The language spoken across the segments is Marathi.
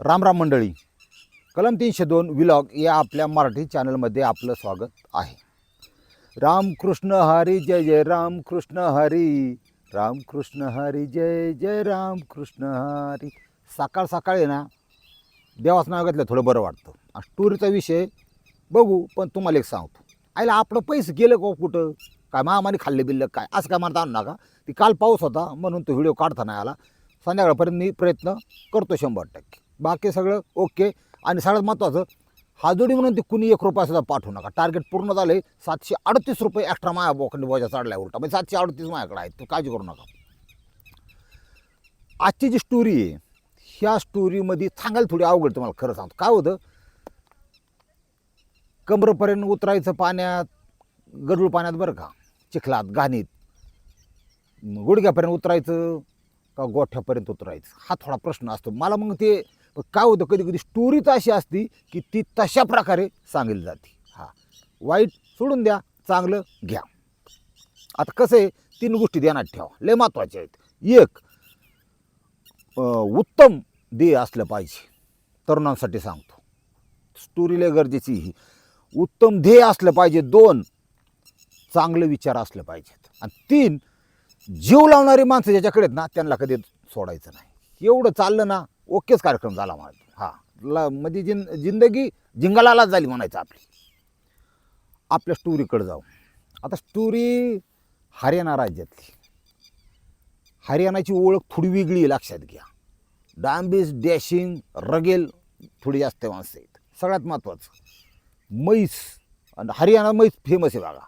राम राम मंडळी. कलम तीनशे दोन विलॉग या आपल्या मराठी चॅनलमध्ये आपलं स्वागत आहे. रामकृष्ण हरी जय जय रामकृष्ण हरी. रामकृष्ण हरी जय जय रामकृष्ण हरी. सकाळ सकाळी ना देवाचं नाव घेतलं थोडं बरं वाटतं. आणि टूरचा विषय बघू पण तुम्हाला एक सांगतो. आईला आपलं पैसे गेलं का हो कुठं? काय मामाने खाल्ले बिल्लं काय? असं काय म्हणता आणू नका. ती काल पाऊस होता म्हणून तो व्हिडिओ काढता नाही आला. संध्याकाळपर्यंत मी प्रयत्न करतो शंभर टक्के. बाकी सगळं ओके. आणि सगळ्यात महत्त्वाचं हाजोडी म्हणून ते कुणी एक रुपया सुद्धा पाठवू नका. टार्गेट पूर्ण झाले सातशे अडतीस रुपये एक्स्ट्रा माया बोखंडी बोजा चढलाय उलटा. म्हणजे सातशे अडतीस माझ्याकडे आहेत. तू काळजी करू नका. आजची जी स्टोरी आहे ह्या स्टोरीमध्ये सांगायला थोडी अवघड तुम्हाला खरं सांगतो. काय होतं? कमरपर्यंत उतरायचं पाण्यात गडूळ पाण्यात बरं का? चिखलात घाणीत. गुडघ्यापर्यंत उतरायचं का गोठ्यापर्यंत उतरायचं? हा थोडा प्रश्न असतो. मला मग ते काय होतं? कधी कधी स्टोरी तर अशी असती की ती तशा प्रकारे सांगितली जाते. हा. वाईट सोडून द्या चांगलं घ्या. आता कसं आहे तीन गोष्टी ध्यानात ठेवा. लय महत्त्वाच्या आहेत. एक उत्तम ध्येय असलं पाहिजे. तरुणांसाठी सांगतो. स्टोरी लय गरजेची ही उत्तम ध्येय असलं पाहिजे. दोन चांगले विचार असले पाहिजेत. आणि तीन जीव लावणारी माणसं ज्याच्याकडे आहेत ना त्यांना कधी सोडायचं नाही. एवढं चाललं ना ओकेच कार्यक्रम झाला माझा. हा. ला म्हणजे जिन जिंदगी जिंगलालाच झाली म्हणायचं आपली. आपल्या स्टोरीकडे जाऊ आता स्टोरी हरियाणा राज्यातली. हरियाणाची ओळख थोडी वेगळी लक्षात घ्या. डांबीस डॅशिंग रगेल थोडी जास्त माणसं आहेत. सगळ्यात महत्त्वाचं म्हैस. आणि हरियाणा म्हैस फेमस आहे बघा.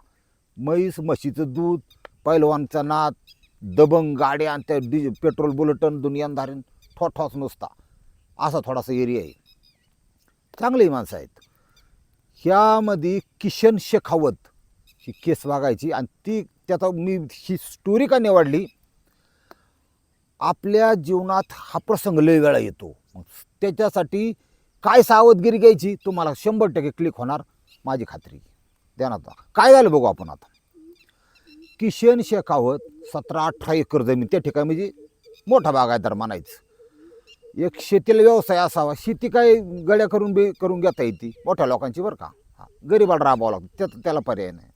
म्हैस म्हशीचं दूध पैलवानचा नाद दबंग गाड्या आणि त्या डि पेट्रोल बुलेटन दुनियादारीन ठोठॉस नुसता. असा थोडासा एरिया आहे. चांगली माणसं आहेत. ह्यामध्ये किशन शेखावत ही केस वागायची आणि ती त्याचा मी ही स्टोरी का निवडली? आपल्या जीवनात हा प्रसंग लय वेळा येतो. मग त्याच्यासाठी काय सावधगिरी घ्यायची? तुम्हाला शंभर टक्के क्लिक होणार. माझी खात्री. ध्यानात काय झालं बघू आपण आता. किशन शेखावत सतरा अठरा एकर जमीन. त्या ठिकाणी म्हणजे मोठा बागायतदार म्हणायचं. एक शेतीला व्यवसाय असावा. शेती काय गड्या करून बी करून घेता येते. मोठ्या लोकांची बरं का. हा गरीबाला राबावं लागतं. त्या त्याला पर्याय नाही.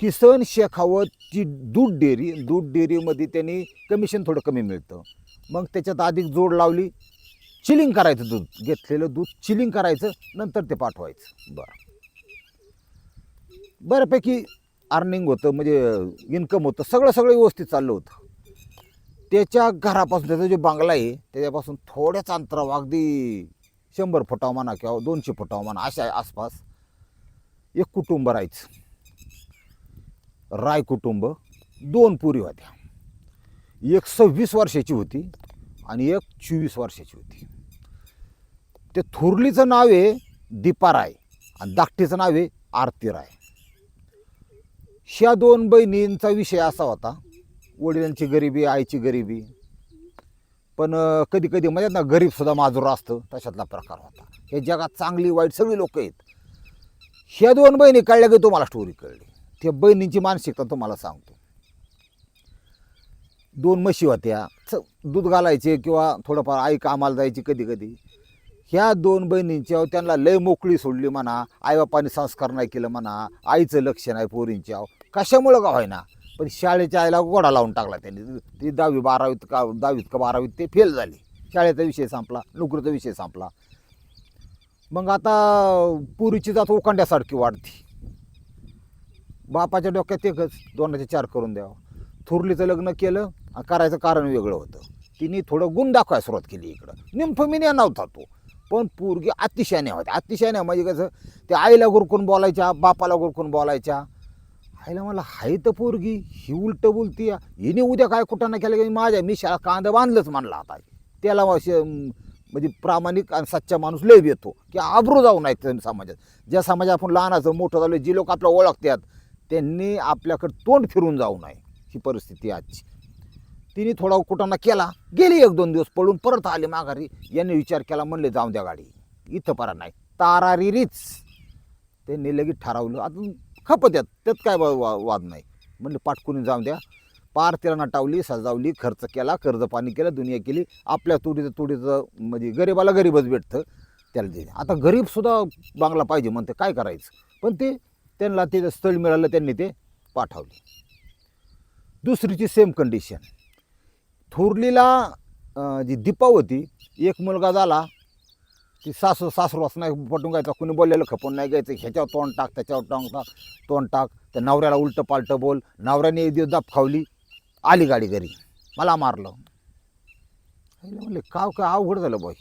किसन शेखावतची दूध डेअरी दूध डेअरीमध्ये त्यांनी कमिशन थोडं कमी मिळतं. मग त्याच्यात अधिक जोड लावली चिलिंग करायचं दूध. घेतलेलं दूध चिलिंग करायचं नंतर ते पाठवायचं. बरं. बऱ्यापैकी अर्निंग होतं म्हणजे इन्कम होतं. सगळं सगळं व्यवस्थित चाललं होतं. त्याच्या घरापासून त्याचा जो बंगला आहे त्याच्यापासून थोड्याच अंतरावर अगदी शंभर फुटाव म्हणा किंवा दोनशे फुटाव म्हणा अशा आसपास एक कुटुंब राहायचं. राय कुटुंब दोन पुरी होत्या. एक सव्वीस वर्षाची होती आणि एक चोवीस वर्षाची होती. ते थोरलीचं नाव आहे दीपा राय आणि धाकटीचं नाव आहे आरती राय. ह्या दोन बहिणींचा विषय असा होता वडिलांची गरिबी आईची गरिबी. पण कधी कधी म्हणजे ना गरीबसुद्धा माजूर असतं. तशातला प्रकार होता. हे जगात चांगली वाईट सगळी लोक आहेत. ह्या दोन बहिणी कळल्या की तुम्हाला स्टोरी कळली. त्या बहिणींची मानसिकता तुम्हाला सांगतो. दोन म्हशी होत्या. च दूध घालायचे किंवा थोडंफार आई कामाला जायची कधी कधी ह्या दोन बहिणींच्या त्यांना लय मोकळी सोडली म्हणा. आईबापाने संस्कार नाही केलं म्हणा. आईचं लक्ष नाही पोरींच्या कशामुळं का होईना? पण शाळेच्या आईला गोडा लावून टाकला त्यांनी. ती दहावी बारावीत का दहावीत का बारावीत ते फेल झाली. शाळेचा विषय संपला नोकरीचा विषय संपला. मग आता पुरीची जात ओकांड्यासारखी वाढती. बापाच्या डोक्यात एकच दोनाचे चार करून द्यावं. थुरलीचं लग्न केलं करायचं कारण वेगळं होतं. तिने थोडं गुण दाखवायला सुरुवात केली इकडं. निम्फमिनिया नव्हता तो. पण पोरगी अतिशयाने होत्या अतिशयाने म्हणजे कसं ते आईला गुरकून बोलायच्या बापाला गुरकून बोलायच्या. आईला मला हाय तर पोरगी ही उलट बोलती हिने उद्या काय कुठं ना केलं की माझ्या मी शाळा कांदा बांधलंच म्हणला आता. त्याला असे, म्हणजे प्रामाणिक आणि सच्चा माणूस लय येतो की आबरू जाऊ नाही समाजात. ज्या समाजात आपण लहानाचं मोठं झालं जी लोक आपल्याला ओळखतात त्यांनी आपल्याकडे तोंड फिरून जाऊ नये. ही परिस्थिती आजची. तिने थोडा कुटाणा केला. गेली एक दोन दिवस पळून परत आले माघारी. यांनी विचार केला म्हणले जाऊ द्या गाडी. इथं परा नाही. तारारीरीच त्यांनी लगेच ठरवलं. अजून खपत यात त्यात काय वा- वा- वाद नाही. म्हणलं पाटकुनी जाऊ द्या. पार तिला नटावली सजावली खर्च केला कर्ज पाणी केलं दुनिया केली. आपल्या तुडीचं तुडीचं म्हणजे गरीबाला गरीबच भेटतं. त्याला दे. आता गरीबसुद्धा बांगला पाहिजे म्हणते काय करायचं? पण ते त्यांना ते स्थळ मिळालं त्यांनी ते पाठवले. दुसरीची सेम कंडिशन थोरलीला जी दीपा होती एक मुलगा झाला ती सासू सासरू असं नाही पटून घ्यायचा कुणी बोललेलं खपून नाही घ्यायचं ह्याच्यावर तोंड टाक त्याच्यावर तोंड टाक तोंड टाक त्या नवऱ्याला उलटं पालटं बोल नवऱ्याने एक दिवस दाब खावली आली गाडी घरी. मला मारलं. म्हणले का काय अवघड झालं बाई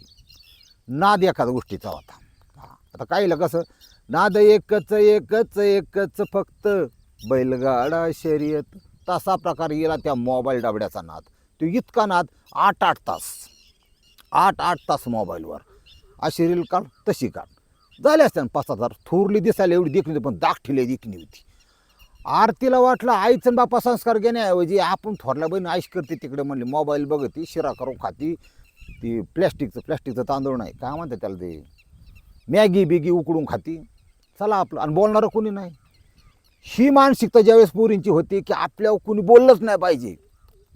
नाद एखाद्या गोष्टीचा होता. हा, आता काहीला कसं नाद एकच एकच एकच फक्त. बैलगाडा शर्यत तसा प्रकार गेला त्या मोबाईल डबड्याचा नाद. तो इतका नाद आठ आठ तास. आठ आठ तास मोबाईलवर. अशी रील काढ तशी काढ. झाले असते पाच हजार. थोरली दिसायला एवढी देखणी होती पण दाखठिले देखणी होती. आरतीला वाटलं आईचं आणि बापा संस्कार घेण्याऐवजी आपण थोरल्या बहीण आईश करते तिकडे म्हणली मोबाईल बघती शिरा करून खाती. ती प्लॅस्टिकचं प्लॅस्टिकचं तांदूळ नाही. काय म्हणते त्याला ते? मॅगी बिगी उकडून खाती. चला आपलं आणि बोलणारं कोणी नाही. ही मानसिकता ज्यावेळेस पोरींची होती की आपल्यावर कोणी बोललंच नाही पाहिजे.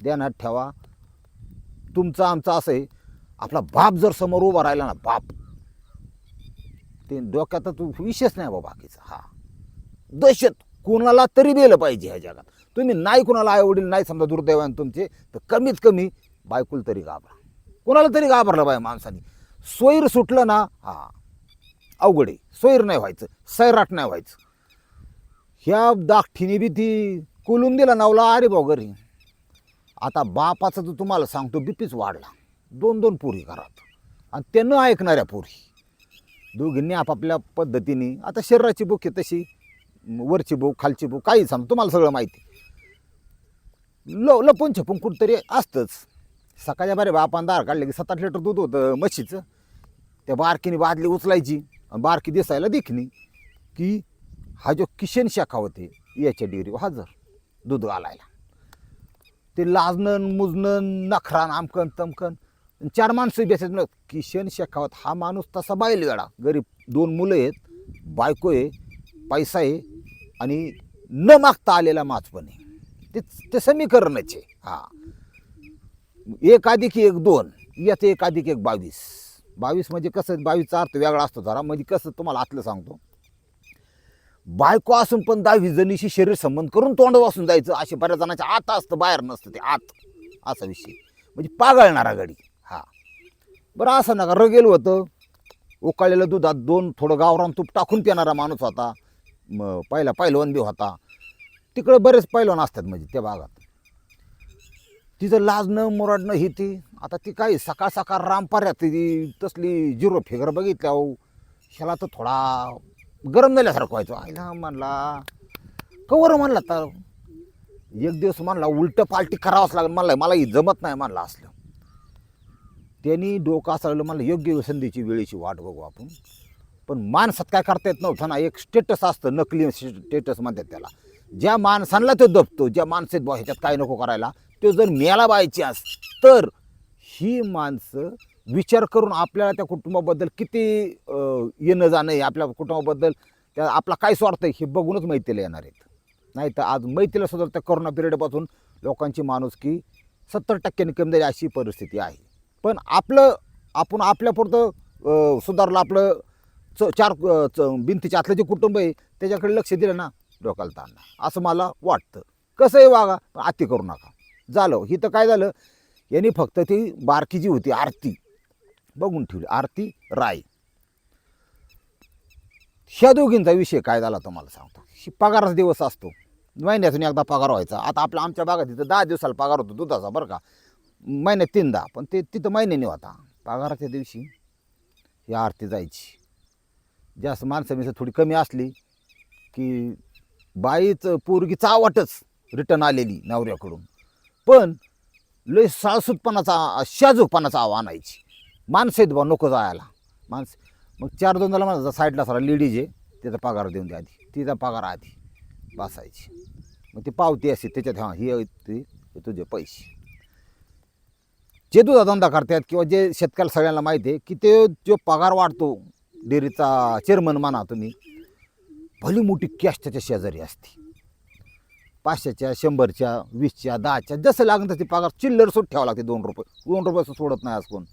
ध्यानात ठेवा. तुमचं आमचं असं आहे. आपला बाप जर समोर उभा राहिला ना बाप. ते डोक्यात तू विशेष नाही बाबा बाकीचा हा. दहशत कोणाला तरी गेलं पाहिजे ह्या जगात. तुम्ही नाही कुणाला आई वडील नाही समजा दुर्दैवाने तुमचे तर कमीत कमी बायकुल तरी घाबरा. कोणाला तरी घाबरलं बाय माणसाने. सोयीर सुटलं ना हा. अवघड आहे. सोयीर नाही व्हायचं सैराट नाही व्हायचं. ह्या दाखठीने बी ती कुलून दिला नावला अरे भाऊ घरी. आता बापाचं तर तुम्हाला सांगतो बीपीच वाढला. दोन दोन पोरी घरात. आणि त्या न ऐकणाऱ्या पोरी. दोघींनी आपापल्या पद्धतीने आता शरीराची बुक आहे तशी वरची बुक खालची भूक काही सांग तुम्हाला सगळं माहिती. ल लपून छपून कुठंतरी असतंच. सकाळच्या बारे बापान दार काढले की सात आठ लिटर दूध होतं म्हशीचं. त्या बारकीने बादली उचलायची आणि बारकी दिसायला दिखणी की हा जो किशन शाखा होते याच्या डिग्री हजर दूध घालायला. ते लाजणं मुजणं नखरान आमकन तमकन आणि चार माणसं बेसायचं म्हणत किशन शेखावत हा माणूस तसा बैलगाडा गरीब दोन मुलं आहेत बायको आहे पैसा आहे आणि न मागता आलेला माचपण आहे. ते ते समीकरणच आहे. हा. एक अधिक एक दोन यात एक अधिक एक बावीस. बावीस म्हणजे कसं बावीसचा अर्थ वेगळा असतो जरा. म्हणजे कसं तुम्हाला आतलं सांगतो. बायको असून पण दहावीस जणीशी शरीर संबंध करून तोंड वासून जायचं असे बऱ्याच जणांच्या आत असतं बाहेर नसतं ते आत. असा विषय. म्हणजे पागळणारा गाडी. बरं असं नका रगेल होतं. उकाळलेलं दुधात दोन थोडं गावरान तूप टाकून पिणारा माणूस होता. मग पहिला पहिलवान बी होता. तिकडं बरेच पैलवान असतात म्हणजे त्या भागात. तिचं लाजणं मुरडणं ही ती. आता ती काही सकाळ सकाळ रामपाऱ्यात ती तसली झिरो फिगर बघितल्या हो. ह्याला तर थोडा गरम झाल्यासारखं व्हायचं. आईला म्हणला कवर म्हणला तर. एक दिवस म्हणला उलटं पालटी करावंच लागेल. म्हणलं मला ही जमत नाही म्हणलं असलं. त्यांनी डोकं असं मला योग्य संधीची वेळेची वाट बघू आपण. पण माणसात काय करता येत नव्हतं ना एक स्टेटस असतं नकली स्टेटस म्हणतात त्याला. ज्या माणसांना तो दबतो ज्या माणसात बा ह्याच्यात काय नको करायला तो जर मेला बायची अस तर ही माणसं विचार करून आपल्याला त्या कुटुंबाबद्दल किती येणं जाणं आहे आपल्या कुटुंबाबद्दल त्या आपला काय स्वार्थ आहे हे बघूनच मैत्रीला येणार आहेत. नाही तर आज मैत्रीला सुद्धा त्या करोना पिरियडपासून लोकांची माणुसकी सत्तर टक्क्यांनी कमी झाली अशी परिस्थिती आहे. पण आपलं आपण आपल्यापुरतं सुधारलं आपलं च चार च भिंतीच्या आतलं जे कुटुंब आहे त्याच्याकडे लक्ष दिलं ना डोक्याला ताण असं मला वाटतं. कसंही वागा पण आत्ती करू नका. झालं. ही तर काय झालं? यांनी फक्त ती बारकी जी होती आरती बघून ठेवली. आरती राय. ह्या दोघींचा विषय काय झाला तुम्हाला सांगतो. पगाराचा दिवस असतो. महिन्यातून एकदा पगार व्हायचा. आता आपला आमच्या भागात तिथं दहा दिवसाला पगार होतो दुधाचा बरं का. महिन्यात तीनदा पण ते तिथं महिन्याने होता. पगाराच्या दिवशी ही आरती जायची. जास्त माणसं मिसं थोडी कमी असली की बाईचं पोरगी चावटच रिटर्न आलेली नवऱ्याकडून. पण लय साळसूतपणाचा शाजूकपणाचा आव्हान आणायची. माणसं आहेत बा नको जायला. माणसं मग चार दोन झाला माझा साईडला सारा लेडीज आहे त्याचा पगार देऊन द्या आधी. तिचा पगार आधी बसायची. मग ती पावती असते त्याच्यात हां ही ते तुझे पैसे. जे दुधा धंदा करतात किंवा जे शेतकऱ्याला सगळ्यांना माहिती आहे की ते जो पगार वाढतो डेअरीचा चेअरमन म्हणा तुम्ही भली मोठी कॅश त्याच्या शेजारी असते. पाचशेच्या शंभरच्या वीसच्या दहाच्या जसं लागेल तसे पगार चिल्लर सुट ठेवावं लागते दोन रुपये. दोन रुपयाचं सोडत नाही आज कोण.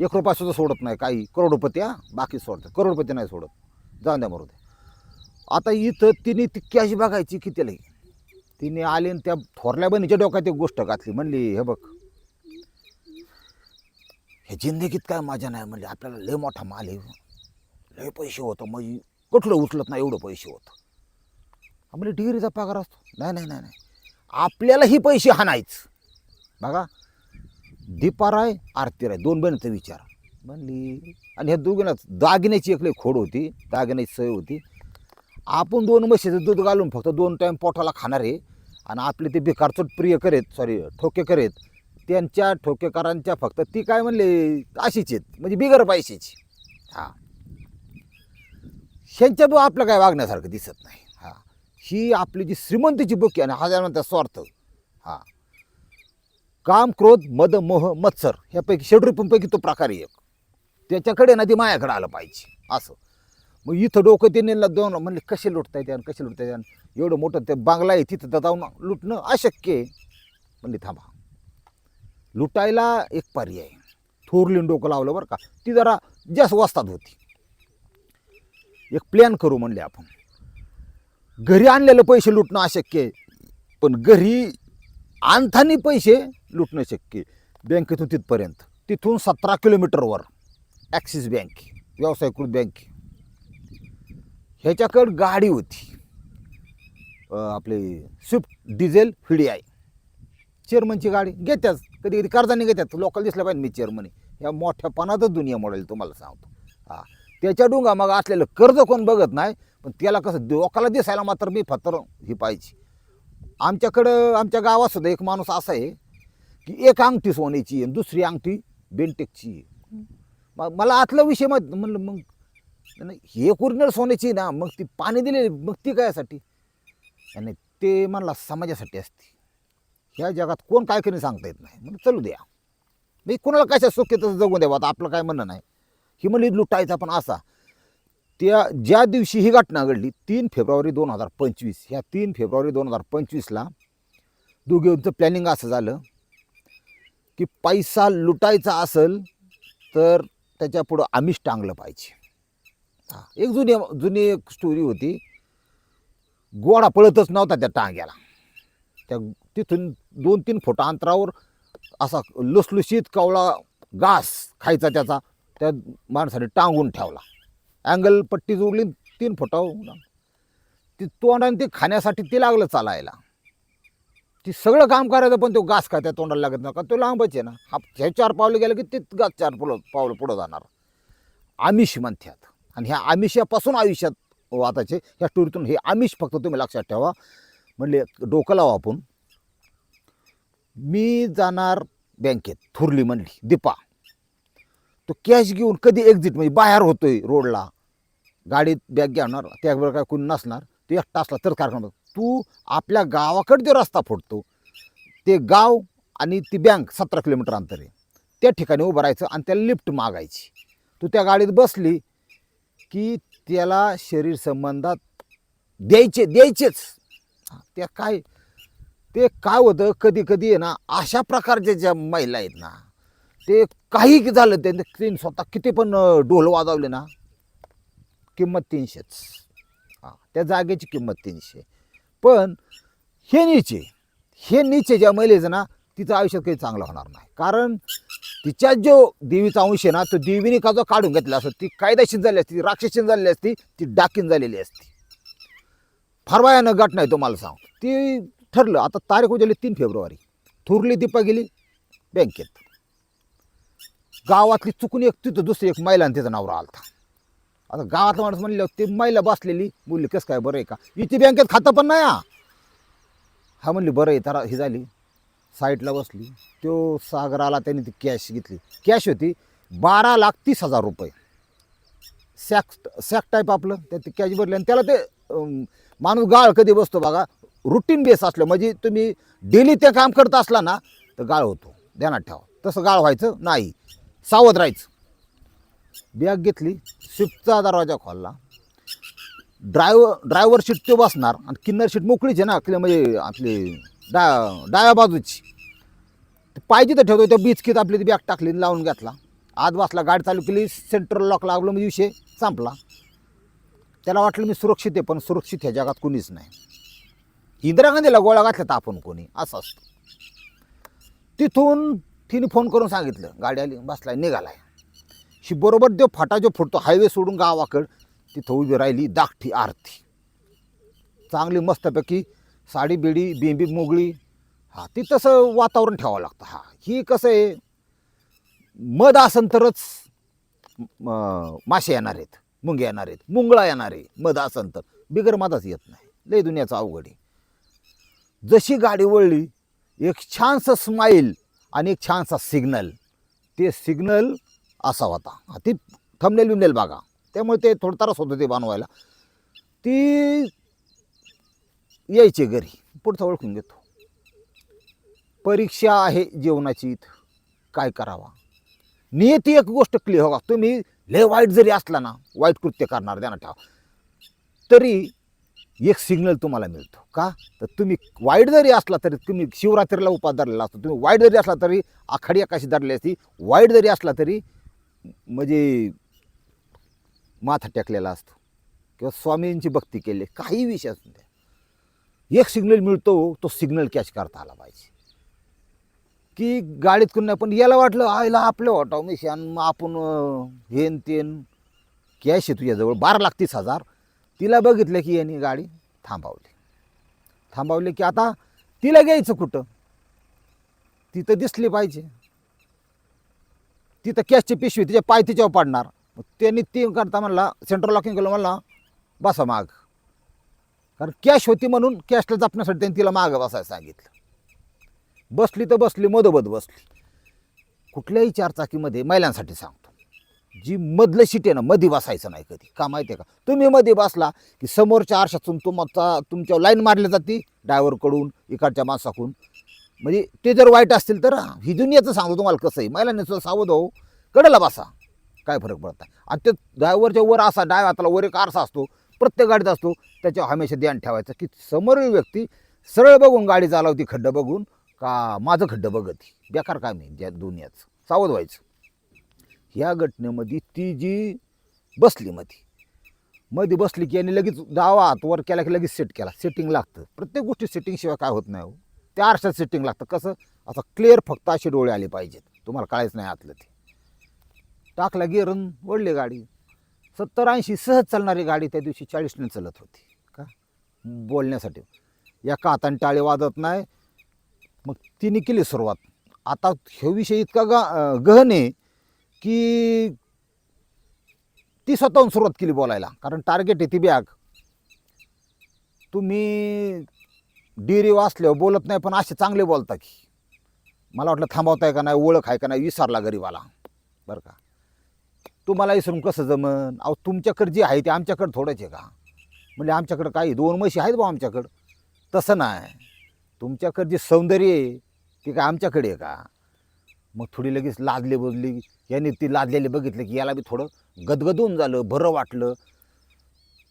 एक रुपया सुद्धा सोडत नाही काही. करोडपती हा बाकी सोडतात करोडपती नाही सोडत. जाऊन द्या मरू द्या आता इथं तिने ती कॅश बघायची कितीला तिने आले आणि त्या थोरल्या बहिणीच्या डोक्यात एक गोष्ट घातली. म्हणली हे बघ हे जिंदगीत काय मजा नाही म्हणले. आपल्याला लय मोठा माल आहे. लय पैसे होतं. मग कुठलं उचलत नाही एवढं पैसे होतं. म्हणजे डिग्रीचा पगार असतो. नाही नाही नाही नाही. आपल्यालाही पैसे हाणायच. बघा. दीपाराय आरतीराय दोन बहिणीचा विचार. म्हणली आणि ह्या दोघींना दागिन्याची एक लई खोड होती. दागिन्याची सय होती. आपण दोन म्हशीचं दूध घालून फक्त दोन टाईम पोटाला खाणार आहे. आणि आपले ते बेकारचं प्रिय करेत. सॉरी ठोके करेत. त्यांच्या ठोकेकरांच्या फक्त ती काय म्हणले अशीच आहेत. म्हणजे बिगर पैशाची. हां. ह्यांच्या आपलं काय वागण्यासारखं दिसत नाही. हां. ही आपली जी श्रीमंतीची बुकी आहे आणि हजार म्हणतात स्वार्थ. हां. काम क्रोध मद मोह मत्सर ह्यापैकी षडरूपांपैकी तो प्रकार एक. त्याच्याकडे ना ती मायाकडे आलं पाहिजे. असं. मग इथं डोकं ते नेलं दोन म्हणले कसे लुटता येते आणि कसे लुटता येते एवढं मोठं ते बांगला आहे तिथं जाऊन लुटणं अशक्य आहे. म्हणले थांबा. लुटायला एक पर्याय. थोरलीन डोकं लावलं बरं का. ती जरा जास्त वस्तात होती. एक प्लॅन करू म्हणले आपण. घरी आणलेले पैसे लुटणं अशक्य आहे. पण घरी आणतानी पैसे लुटणं शक्य बँकेतून तिथपर्यंत. तिथून सतरा किलोमीटरवर ॲक्सिस बँक व्यवसायकृत बँक ह्याच्याकडं गाडी होती. आपली स्विफ्ट डिझेल फिडी आहे चेअरमनची गाडी. घेत्याच. कधी कधी कर्जा घेतात लोकल दिसलं पाहिजे मी चेअरमनी या मोठ्यापणातच दुनिया मोडेल तुम्हाला सांगतो. हां. त्याच्या डोंगा मग असलेलं कर्ज कोण बघत नाही पण त्याला कसं लोकाला दिसायला मात्र मी फतर ही पाहिजे. आमच्याकडं आमच्या गावात सुद्धा एक माणूस असा आहे की एक अंगठी सोन्याची आहे आणि दुसरी अंगठी बेंटेकची आहे. मग मला आतला विषय माहीत म्हणलं मग नाही, हे ओरिजिनल सोन्याची आहे ना मग ती पाणी दिलेली मग ती कायसाठी आणि ते म्हणला समाजासाठी असते. ह्या जगात कोण काय करेन सांगता येत नाही. म्हणजे चलू द्या. मी कोणाला कशा सुख तसं जगू द्यावं आता आपलं काय म्हणणं नाही. ही म्हणली लुटायचा पण असा. त्या ज्या दिवशी ही घटना घडली तीन फेब्रुवारी दोन हजार पंचवीस ह्या तीन फेब्रुवारी दोन हजार पंचवीसला दोघींचं प्लॅनिंग असं झालं की पैसा लुटायचा असेल तर त्याच्यापुढं आम्हीच आमिष टांगलं पाहिजे. हा एक जुनी जुनी एक स्टोरी होती. गोडा पळतच नव्हता त्या टांग्याला. त्या तिथून दोन तीन फुट अंतरावर असा लुसलुशीत कवळा घास खायचा त्याचा त्या माणसाने टांगून ठेवला. अँगल पट्टी जोडली तीन फुटावर ती तोंडाने ते खाण्यासाठी ते लागलं चालायला. ती सगळं काम करायचं पण तो घास काय त्या तोंडाला लागत नका तो लांबच आहे ना. हा हे चार पावलं गेलं की ते घास चार पावलं पावलं पुढं जाणार. आमिष म्हणतात. आणि ह्या आमिषापासून आयुष्यात वाताचे ह्या टुरीतून हे आमिष फक्त तुम्ही लक्षात ठेवा. म्हणले डोकं लावा आपण. मी जाणार बँकेत थुरली म्हणली दीपा. तो कॅश घेऊन कधी एक्झिट म्हणजे बाहेर होतोय रोडला गाडीत बॅग घेणार त्याबरोबर काय कोणी नसणार तो एकटा असला तर कारखाना तू आपल्या गावाकडे जो रस्ता फोडतो ते गाव आणि ती बँक सतरा किलोमीटर अंतर. आहे त्या ठिकाणी उभं राहायचं आणि त्याला लिफ्ट मागायची. तू त्या गाडीत बसली की त्याला शरीर संबंधात द्यायचे द्यायचेच. त्या काय ते काय होतं कधी कधी आहे ना अशा प्रकारच्या ज्या महिला आहेत ना ते काही झालं त्यांनी ते स्वतः किती पण ढोल वाजवले ना किंमत तीनशेच. हां त्या जागेची किंमत तीनशे. पण हे नीचे हे नीचे ज्या महिलेचं ना तिचं आयुष्य काही चांगलं होणार नाही. कारण तिच्यात जो देवीचा अंश आहे ना तो देवीने का जो काढून घेतला असतो ती कायदेशीर झाली असती राक्षसीन झालेली असती ती डाकीन झालेली असती. फार वयानं घटना आहे तुम्हाला सांग ती ठरलं. आता तारीख उजली तीन फेब्रुवारी. थुरली दीपा गेली बँकेत. गावातली चुकून एक तिथं दुसरी एक महिला आणि तिचा नवरा आलता. आता गावातला माणूस म्हणलं ती महिला बसलेली. बोलली कसं काय बरं आहे का? इथे बँकेत खातं पण नाही हा. हा म्हणली बरं आहे तर ही झाली. साईडला बसली. तो सागर आला त्याने ती कॅश घेतली. कॅश होती बारा लाख तीस हजार रुपये. सॅक सॅक टाईप आपलं. त्या ते कॅश भरली आणि त्याला ते माणूस गाळ कधी बसतो बघा. रुटीन बेस असलं म्हणजे तुम्ही डेली ते काम करत असला ना तर गाळ होतो. ध्यानात ठेवा. तसं गाळ व्हायचं नाही. सावध राहायचं. बॅग घेतली शिफ्टचा दरवाजा खोलला. ड्रायव्हर ड्रायव्हर सीट ते बसणार. आणि किन्नर सीट मोकळीच आहे ना आपली म्हणजे आपली डा डाव्या बाजूची. ते पाहिजे तर ठेवतो त्या बिचकीत आपली ती बॅग टाकली आणि लावून घेतला. आत बसला गाडी चालू केली सेंट्रल लॉक लागलं म्हणजे विषय संपला. त्याला वाटलं मी सुरक्षित आहे पण सुरक्षित ह्या जगात कुणीच नाही. इंदिरा गांधीला गोळा घातल्या तर आपण कोणी? असं असतं. तिथून तिने फोन करून सांगितलं गाडी आली बसलाय निघालाय. शी बरोबर जो फाटा जो फुटतो हायवे सोडून गावाकड तिथं उभी राहिली दाखठी आरती. चांगली मस्तपैकी साडी बिडी बिंबी मुगळी. हा ती तसं वातावरण ठेवावं लागतं. हा ही कसं आहे मध असन तरच मासे येणार आहेत मुंग येणार आहेत मुंगळा येणार आहे मध असन तर. बिगर मधाच येत नाही. लय दुनियाचं अवघड आहे. जशी गाडी वळली एक छानसा स्माईल आणि एक छानसा सिग्नल ते सिग्नल असा होता. ती थंबनेल बिमनेल बघा. त्यामुळे ते थोडं त्रास होतं ते बनवायला. ती यायची घरी. पुढचं ओळखून घेतो परीक्षा आहे जेवणाची इथं. काय करावा? नियती एक गोष्ट क्लिअर हो तुम्ही लय वाईट जरी असला ना वाईट कृत्य करणार द्या ना ठेवा. तरी एक सिग्नल तुम्हाला मिळतो. का? तर तुम्ही वाईट जरी असला तरी तुम्ही शिवरात्रीला उपास धरलेला असतो. तुम्ही वाईट जरी असला तरी आखाडी आकाशी धरली असती वाईट जरी असला तरी म्हणजे माथा टेकलेला असतो. किंवा स्वामींची भक्ती केली काही विषय असू द्या एक सिग्नल मिळतो तो सिग्नल कॅच करता आला पाहिजे. की गाडीत कुणी नाही पण याला वाटलं आईला आपल्या ऑटोमेशन आपण हेन तेन कॅश आहे तुझ्याजवळ बारा लाख तीस हजार. तिला बघितलं की यांनी गाडी थांबवली. थांबवली की आता तिला घ्यायचं कुठं? तिथं दिसली पाहिजे. तिथं कॅशची पिशवी तिच्या पाय तिच्यावर पाडणार. मग त्यांनी ती करता म्हणला सेंट्रल लॉकिंग केलं म्हणला बसा माग. कारण कॅश होती म्हणून कॅशला जपण्यासाठी त्यांनी तिला मागं बसायला सांगितलं. बसली तर बसली मधोमध बसली. कुठल्याही चारचाकीमध्ये महिलांसाठी सांग जी मधलं सीट आहे ना मधी बसायचं नाही कधी. का माहिती आहे का? तुम्ही मध्ये बसला की समोरच्या आरशातून तुमचा तुमच्या लाईन मारली जाते ड्रायव्हरकडून इकडच्या माणसाकडून. म्हणजे ते जर वाईट असतील तर ही दुनियाचं सांगतो तुम्हाला कसं आहे. महिलांनी सुद्धा सावध हो कडेला बसा. काय फरक पडत? नाही आणि ते ड्रायव्हरच्या वर असा डाय हाताला वर एक आरसा असतो प्रत्येक गाडीत असतो त्याच्यावर हमेशा ध्यान ठेवायचं की समोरील व्यक्ती सरळ बघून गाडी चालवती खड्डं बघून का माझं खड्डं बघत? बेकार काम आहे त्या दुनियाचं. सावध व्हायचं. ह्या घटनेमध्ये ती जी बसली मध्ये मध्ये बसली की यांनी लगेच दावा आत वर केला की लगेच सेट केला. सेटिंग लागतं. प्रत्येक गोष्टी सेटिंगशिवाय काय होत नाही हो. त्या आरशात सेटिंग लागतं. कसं? असं क्लिअर फक्त असे डोळे आले पाहिजेत. तुम्हाला कळायचं नाही आतलं ते. टाकला गिरून ओढली गाडी. सत्तर ऐंशी सहज चालणारी गाडी त्या दिवशी चाळीसने चालत होती. का? बोलण्यासाठी. एका हाताने टाळे वाजत नाही. मग तिने केली सुरुवात. आता हे विषय इतका गा गहन आहे. की ती स्वतःहून सुरुवात केली बोलायला. कारण टार्गेट आहे ती बॅग तुम्ही डिरी वाचल्यावर बोलत नाही पण असे चांगले बोलता की. मला वाटलं थांबवताय का नाही ओळख आहे का नाही विसरला गरीबाला. बरं का? तुम्हाला विसरून कसं जमन? अहो तुमच्याकडे जे आहे ते आमच्याकडे थोडंच आहे का? म्हणजे आमच्याकडं काही दोन म्हशी आहेत बा आमच्याकडं. तसं नाही. तुमच्याकडे जे सौंदर्य आहे ते काय आमच्याकडे आहे का? मग थोडी लगेच लादली बोलली यांनी ती लादलेली बघितलं की याला बी थोडं गदगदून झालं बरं वाटलं.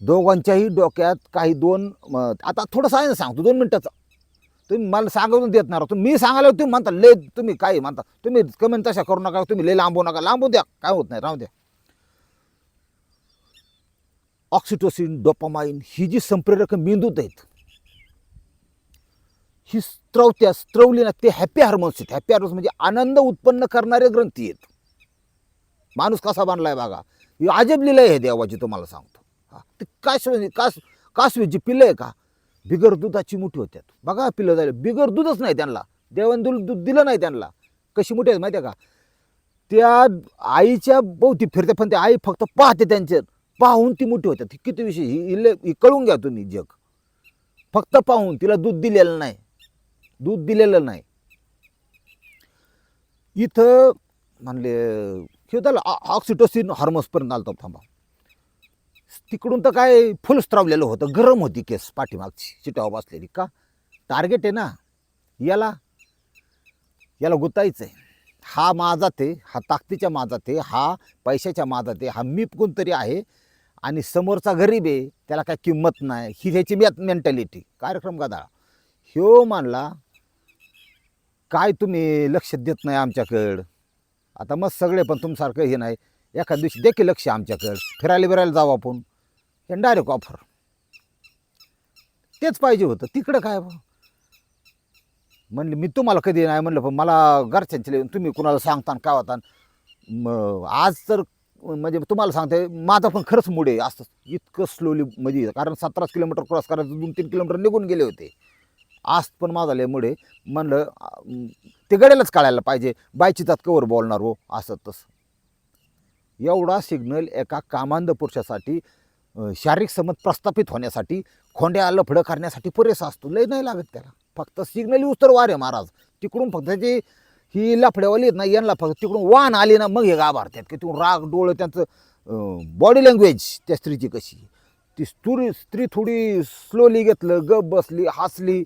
दोघांच्याही डोक्यात काही दोन म, आता थोडंसं आहे ना सांगतो दोन मिनटाचं तुम्ही मला सांगून देत नाही तुम्ही सांगायला तुम्ही म्हणता ले तुम्ही काय म्हणता? तुम्ही कमेंट तशा करू नका तुम्ही ले लांबू नका. लांबू द्या काय होत नाही राहू द्या. ऑक्सिटोसिन डोपामाइन ही जी संप्रेरक मेंदूत आहेत ही स्त्रवत्या स्त्रवली ना ते हॅपी हार्मोन्स आहेत. हॅपी हार्मोन्स म्हणजे आनंद उत्पन्न करणारे ग्रंथी आहेत. माणूस कसा बांधलाय बघा. अजब लिहिलं आहे देवाची तुम्हाला सांगतो. हा ते कासवी कास कासवीची पिल्लं आहे का? बिगर दुधाची मोठी होत्यात बघा पिल्लं झाले. बिगर दूधच नाही त्यांना. देवान दूध दूध दिलं नाही त्यांना. कशी मोठी आहेत माहिती आहे का? त्या आईच्या भोवती फिरते पण त्या आई फक्त पाहते त्यांचे. पाहून ती मोठी होत्या. ती किती विषय ही ही ही कळून घ्या तुम्ही जग. फक्त पाहून. तिला दूध दिलेलं नाही. दूध दिलेलं नाही. इथं म्हणले हे झालं ऑक्सिटोसिन हार्मोन्सपर्यंत आलं थांबा. तिकडून तर काय फुल स्त्रावलेलं होतं. गरम होती केस पाठीमागची. चिटावर बसलेली का? टार्गेट आहे ना. याला याला गुतायचं आहे हा माझा ते हा ताकदीच्या माझा ते हा पैशाच्या माझा ते हा मी कोणतरी आहे. आणि समोरचा गरीब आहे. त्याला काय किंमत नाही. ही त्याची मेंटॅलिटी कार्यक्रम गदा ह्यो मानला काय तुम्ही लक्ष देत नाही आमच्याकडं? आता मग सगळे पण तुमसारखं हे नाही. एखाद दिवशी देखील लक्ष आमच्याकडं. फिरायला बिरायला जाऊ आपण. हे डायरेक्ट ऑफर तेच पाहिजे होतं. तिकडं काय बा? म्हणले मी तुम्हाला कधी नाही म्हणलं पण मला घरच्यांचे तुम्ही कुणाला सांगता काय होता मग आज तर म्हणजे तुम्हाला सांगते माझा पण खरंच मूड आहे. असं इतकं स्लोली म्हणजे कारण सतराच किलोमीटर क्रॉस करायचं दोन तीन किलोमीटर निघून गेले होते. आस्त पण माझा लय म्हणलं ते गड्यालाच काढायला पाहिजे बायची तात कवर बोलणार हो असं तसं. एवढा सिग्नल एका कामांध पुरुषासाठी शारीरिक समज प्रस्थापित होण्यासाठी खोंड्या लफडं करण्यासाठी पुरेसा असतो लय नाही लागत त्याला. फक्त सिग्नल यूज तर वारे महाराज. तिकडून फक्त त्याची ही लफड्यावाली आहेत ना यांना फक्त तिकडून वाहन आली ना मग हे गाभारतात की तिकडून राग डोळं त्यांचं बॉडी लँग्वेज त्या स्त्रीची कशी. ती स्त्री स्त्री थोडी स्लोली घेतलं गप बसली हसली.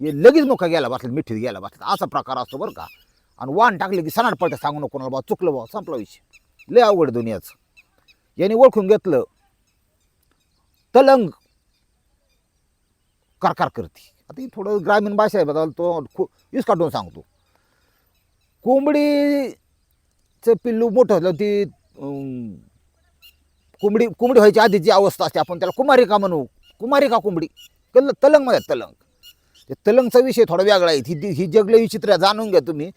हे लगेच मुखा गेला बसलं मिठीत गेला बसला. असा प्रकार असतो बरं का. आणि वाहन टाकले की सनाट पडते सांगू नको कोणाला बा चुकलं बा संपला विषय. लय अवघड दुनियाचं. याने ओळखून घेतलं तलंग कारकार करते. आता ही थोडं ग्रामीण भाषा आहे बदल तो खू वीस काढून सांगतो. कोंबडीचं पिल्लू मोठं झालं ती अं, कोंबडी कोंबडी व्हायची आधीची अवस्था असते. आपण त्याला कुमारिका म्हणू. कुमारिका कोंबडी. कल तलंगमध्ये तलंग. ते तलंगचा विषय थोडा वेगळा आहे. ही ही जगलं विचित्र जाणून घ्या तुम्ही.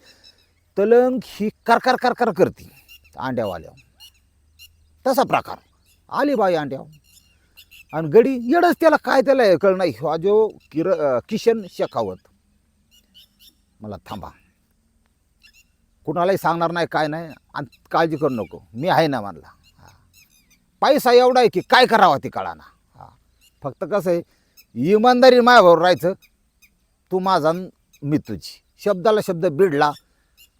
तलंग ही करकार करकार करते अंड्यावाल्या तसा प्रकार. आली बाई अंड्यावर. आणि गडी येडच त्याला काय त्याला हे कळ नाही. हा जो किर किशन शेखावत. मला थांबा. कुणालाही सांगणार नाही काय नाही. आणि काळजी करू नको. मी आहे ना म्हणला. पैसा एवढा आहे की काय करावा ती कळाना. हां. फक्त कसं आहे इमानदारी माझ्याबरोबर राहायचं. तू माझा मी तुझी. शब्दाला शब्द बिडला.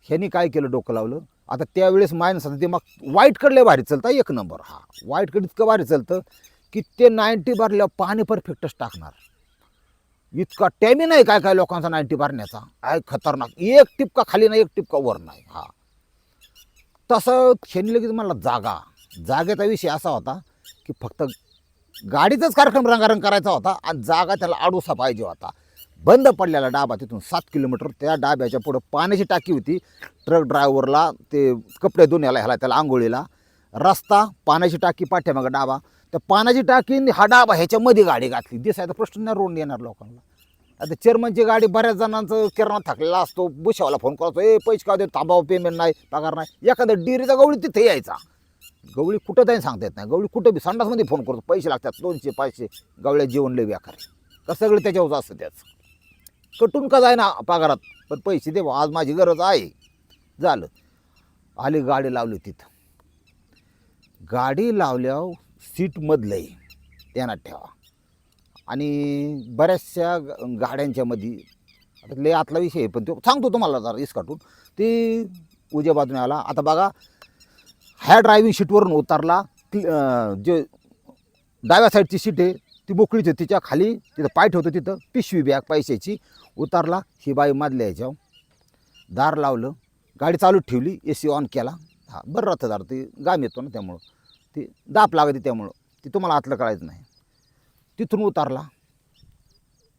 ह्यांनी काय केलं? डोकं लावलं. आता त्यावेळेस माणसाचं ते मग वाईटकडले भारी चालतं एक नंबर हा वाईटकडे इतकं भारी चालतं की ते नाईन्टी भरल्यावर पाणी परफेक्टच टाकणार. इतका टॅमी नाही काय काय लोकांचा नाईन्टी भरण्याचा. काय खतरनाक. एक टिपका खाली नाही एक टिपका वर नाही. हा. तसं ह्यांनी लगेच मला जागा. जागेचा विषय असा होता की फक्त गाडीचाच कार्यक्रम रंगारंग करायचा होता आणि जागा त्याला आडूसा पाहिजे होता. बंद पडलेला डाबा तिथून सात किलोमीटर. त्या डाब्याच्या पुढं पाण्याची टाकी होती. ट्रक ड्रायव्हरला ते कपडे धुण्याला ह्याला त्याला आंघोळीला. रस्ता पाण्याची टाकी पाठ्यामागं डाबा. त्या पाण्याची टाकी हा डाबा ह्याच्यामध्ये गाडी घातली. दिसायचा प्रश्न नाही रोड येणार लोकांना. आता चेअरमनची गाडी बऱ्याच जणांचं किराणा थकलेला असतो. बुशावाला फोन करतो ए पैसे का देत? थांबाव पेमेंट नाही पगार नाही. एखादा डिरीचा गवळी तिथे यायचा. गवळी कुठं जाईन सांगता येत नाही. गवळी कुठं बी संडासमध्ये फोन करतो. पैसे लागतात दोनशे पाचशे. गवळ्या जेवण लय व्याकार का सगळं त्याच्यावर असतं त्याचं. कटून का जायना पगारात? पण पैसे दे आज माझी गरज आहे. झालं. आली गाडी लावली तिथं. गाडी लावल्यावर सीटमधलं आहे त्यांना ठेवा. आणि बऱ्याचशा गाड्यांच्यामध्ये आता लय आतला विषय आहे पण तो सांगतो तुम्हाला जरा इसकाटून ते उज्या बाजूने आला. आता बघा ह्या ड्रायव्हिंग सीटवरून उतरला. ती जे डाव्या साईडची सीट आहे ती मोकळीच होती तिच्या खाली तिथं पाय ठेवतो तिथं पिशवी बॅग पैशाची उतारला ही बाई मधल्या ह्याच्यावर दार लावलं गाडी चालू ठेवली ए सी ऑन केला. हा बरं राहतं दार ते गाम येतो ना त्यामुळं. ती दाप लागते त्यामुळं. ती तुम्हाला आतलं कळायचं नाही. तिथून उतारला.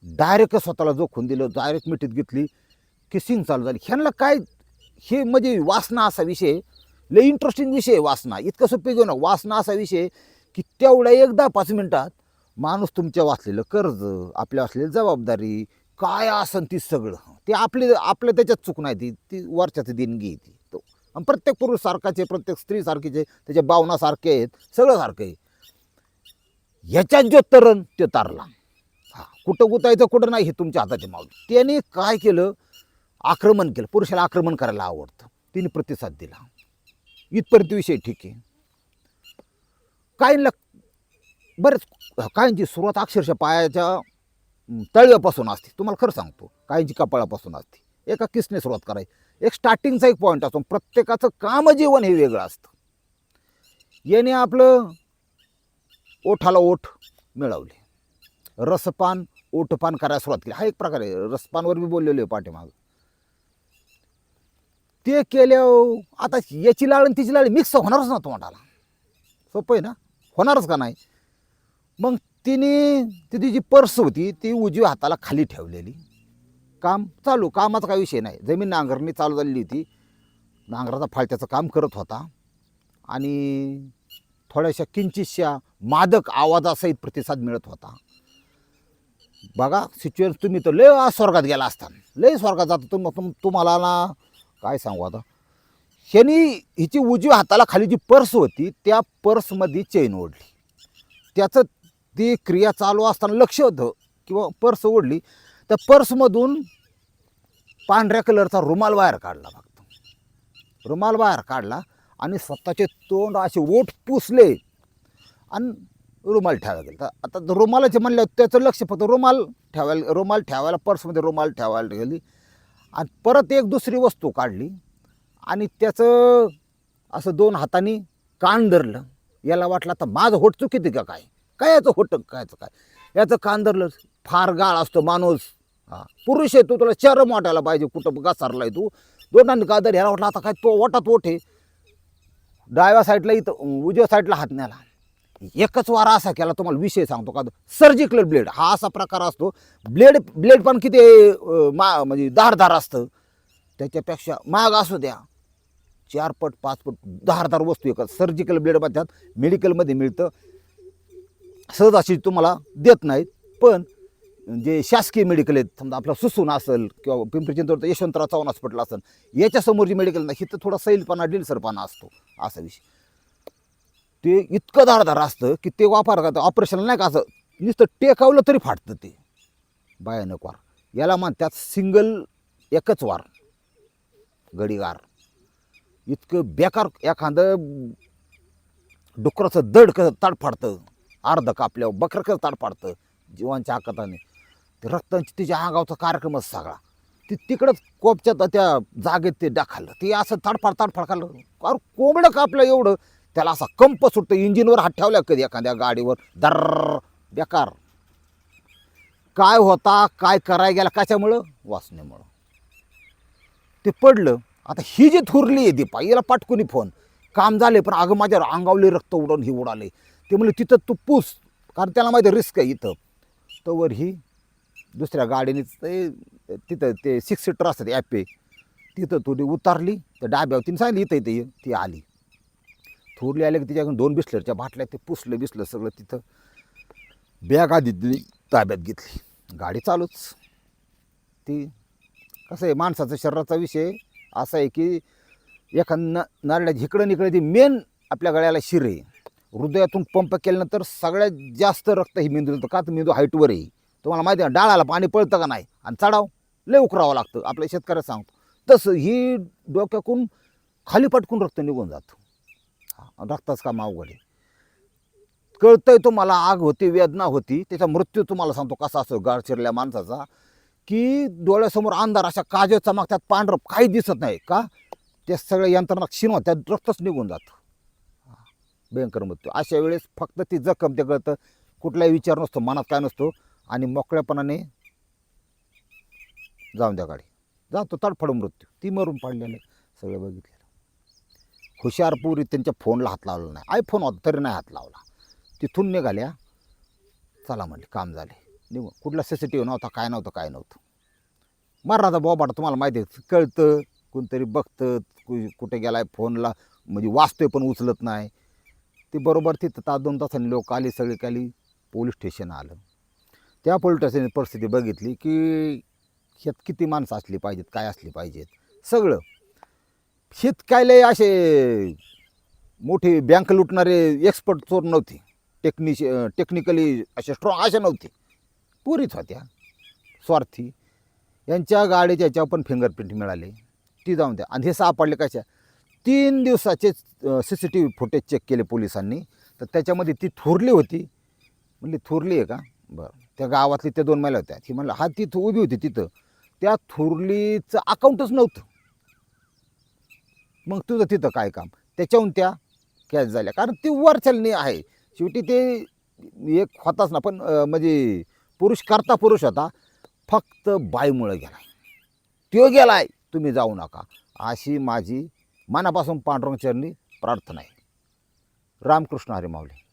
डायरेक्ट स्वतःला जोखून दिलं डायरेक्ट मिठीत घेतली किसिंग चालू झाली. ह्यांना काय हे म्हणजे वासना असा विषय लय इंटरेस्टिंग विषय आहे वासना. इतकं सोपे घेऊ ना वासना असा विषय की तेवढ्या एकदा पाच मिनटात माणूस तुमच्या वाचलेलं कर्ज आपल्या असलेली जबाबदारी काय असन ती सगळं? ते आपली आपलं त्याच्यात चूक नाही ती ती वरच्याची देणगी ती. तो. आणि प्रत्येक पुरुष सारखाचे प्रत्येक स्त्री सारखीचे त्याच्या भावना सारखे आहेत सगळं सारखं आहे. ह्याच्यात जो तरण ते तारला. हा कुठं गुतायचं कुठं नाही हे तुमच्या हाताचे माऊल त्याने काय केलं? आक्रमण केलं. पुरुषाला आक्रमण करायला आवडतं. तिने प्रतिसाद दिला. इथपर्यंत विषय ठीक आहे. काय लग बरेच काहींची सुरुवात अक्षरशः पायाच्या तळव्यापासून असते. तुम्हाला खरं सांगतो काहींची कपाळापासून असते. एका किसने सुरुवात करायची एक स्टार्टिंगचा एक पॉईंट असतो. प्रत्येकाचं कामजीवन हे वेगळं असतं. याने आपलं ओठाला ओठ मिळवले. रसपान ओठपान करायला सुरुवात केली. हा एक प्रकार आहे. रसपानवर मी बोललेलो आहे पाठीमाग. ते केल्या आता याची लाळ आणि तिची लाळ मिक्स होणारच ना तोंडाला सोपं आहे ना? होणारच का नाही? मग तिने तिची जी पर्स होती ती उजव्या हाताला खाली ठेवलेली. काम चालू कामाचा काही विषय नाही. जमीन नांगरणी चालू झालेली होती. नांगराचा फाळत्याचं काम करत होता. आणि थोड्याशा किंचितशा मादक आवाजासहित प्रतिसाद मिळत होता. बघा सिच्युएशन तुम्ही तर लय आज स्वर्गात गेला असता. लय स्वर्गात जातो तुम तुम तुम्हाला ना काय सांगू आता? ह्यानी हिची उजव्या हाताला खाली जी पर्स होती त्या पर्समध्ये चेन ओढली. त्याचं ती क्रिया चालू असताना लक्ष होतं. किंवा पर्स ओढली त्या पर्समधून पांढऱ्या कलरचा रुमाल बाहेर काढला फक्त. रुमाल बाहेर काढला आणि स्वतःचे तोंड असे ओठ पुसले आणि रुमाल ठेवायला गेलं. तर आता रुमालाचे म्हणलं त्याचं लक्ष फक्त रुमाल ठेवायला रुमाल ठेवायला पर्समध्ये रुमाल ठेवायला गेली. आणि परत एक दुसरी वस्तू काढली आणि त्याचं असं दोन हातांनी कान धरलं. याला वाटलं आता माझं होट चुकीते का काय? काय याचं होट कायचं काय? याचं कांदरलं फार गाळ असतो माणूस. हा. पुरुष आहे तू तुला चरम वाटायला पाहिजे कुठं घसारलाय तू. दोनांनी का ह्याला वाटला आता काय तो ओटात ओठे आहे. डाव्या साईडला इथं उजव्या साईडला हात न्याला एकच वारा असा केला तुम्हाला विषय सांगतो का? सर्जिकल ब्लेड हा असा प्रकार असतो. ब्लेड ब्लेड पण किती मा म्हणजे धारधार असतं. त्याच्यापेक्षा महाग असू द्या. चार पट पाच पट धारदार वस्तू एका सर्जिकल ब्लेड म्हणतात मेडिकलमध्ये मिळतं. सहज अशी तुम्हाला देत नाहीत. पण जे शासकीय मेडिकल आहेत समजा आपलं सुसून असेल किंवा पिंपरी चिंचवड यशवंतराव चव्हाण हॉस्पिटल असेल याच्यासमोर जे मेडिकल नाही इथं थोडा सैलपणा डिलसरपणा असतो असा विषय. ते इतकं धारदार असतं की ते वापर करतं ऑपरेशन नाही का असं नुसतं टेकावलं तरी फाटतं ते. भयानक वार. याला म्हणतात सिंगल एकच वार. गडीगार इतकं बेकार एखादं डुकराचं दड कसं ताड फाडतं. अर्ध कापल्यावर बकर कसं ताड जीवांच्या आकाताने ते रक्तांची तिच्या आगावचा कार्यक्रमच सगळा. ती तिकडंच कोपच्या त्या जागेत ते दाखवलं ते असं ताडफाड ताडफाड खाल्लं. अरे कोंबडं कापलं एवढं. त्याला असा कंप सुटतं. इंजिनवर हात ठेवला कधी एखाद्या गाडीवर. दर्र बेकार. काय होता काय करायला गेला कशामुळं? वासनेमुळं. ते पडलं. आता ही जी थुरली आहे दीपा याला पाटकुनी फोन. काम झाले पण अगं माझ्या अंगावले रक्त उडून ही उडाले ते म्हणलं तिथं तू पूस कारण त्याला माहिती रिस्क आहे इथं. तोवर ही दुसऱ्या गाडीने ते तिथं ते सिक्स सीटर असतात ॲपे तिथं तू उतारली त्या डाब्यावर तिने सांगितली इथं इथं ये. ती आली. थोरली आली की तिच्याकडून दोन बिस्लरच्या बाटल्या ते पुसलं बिसलं सगळं तिथं बॅग आधी दिली ताब्यात घेतली. गाडी चालूच. ती कसं आहे माणसाचा शरीराचा विषय असा आहे की एखाद न नारळ्या इकडं निकडं ती मेन आपल्या गळ्याला शिर आहे. हृदयातून पंप केल्यानंतर सगळ्यात जास्त रक्त ही मेंदू येतं. का तर मेंदू हाईटवर आहे. तुम्हाला माहिती आहे डाळाला पाणी पळतं का नाही? आणि चढाव लय उकरावं लागतं. आपल्या शेतकऱ्याला सांगतो. तसं ही डोक्याकून खाली पटकून रक्त निघून जातं. रक्ताच काम अवघड आहे. कळतंय तुम्हाला आग होती वेदना होती त्याचा मृत्यू तुम्हाला सांगतो कसा असतो. गाळ चिरल्या माणसाचा की डोळ्यासमोर अंधार अशा काजळ चमकतात पांढरं काही दिसत नाही. का? ते सगळ्या यंत्रणा क्षीण होत्या रक्तच निघून जातं. भयंकर मृत्यू. अशा वेळेस फक्त ती जखम ते कळतं कुठलाही विचार नसतो मनात काय नसतो. आणि मोकळ्यापणाने जाऊन द्या गाडी. जातो तडफड मृत्यू. ती मरून पाडलेलं सगळं बघितलेलं. हुशारपुरी त्यांच्या फोनला हात लावला नाही. आयफोन होता तरी नाही हात लावला. तिथून निघाल्या. चला म्हणले काम झाले. निघून. कुठला सी सी टी व्ही नव्हता काय नव्हतं. काय नव्हतं मरणाचा बोबाटा तुम्हाला माहिती आहे. कळतं कोणतरी बघतं कु- कुठे गेलाय फोनला. म्हणजे वाचतोय पण उचलत नाही. ते बरोबर तिथं तास दोन तासांनी लोक आले सगळे काली पोलीस स्टेशन आलं. त्या पोलीस स्टेशनची परिस्थिती बघितली की शेत किती माणसं असली पाहिजेत काय असली पाहिजेत? सगळं. शेतकायले असे मोठी बँक लुटणारे एक्सपर्ट चोर नव्हते. टेक्निश टेक्निकली असे स्ट्रॉंग अशा नव्हते. पुरीच होत्या. स्वार्थी. यांच्या गाडीच्या याच्यावर पण फिंगरप्रिंट मिळाले. ती जाऊन द्या. आणि हे सापडले कशा? तीन दिवसाचे C C T V footage check केले पोलिसांनी. तर त्याच्यामध्ये ती थोरली होती. म्हणली थोरली आहे का? बरं. त्या गावातली त्या दोन महिला होत्या. ती म्हणलं हा तिथं उभी होती तिथं. त्या थोरलीचं अकाउंटच नव्हतं. मग तुझं तिथं काय काम? त्याच्याहून त्या कॅच झाल्या. कारण ती वरचलनी आहे. शेवटी ते एक होताच ना पण म्हणजे पुरुष करता पुरुष होता. फक्त बायमुळं गेलाय. तो गेलाय तुम्ही जाऊ नका. अशी माझी मनापासून पांडुरंग चरणी प्रार्थना आहे. रामकृष्ण हरी माऊली.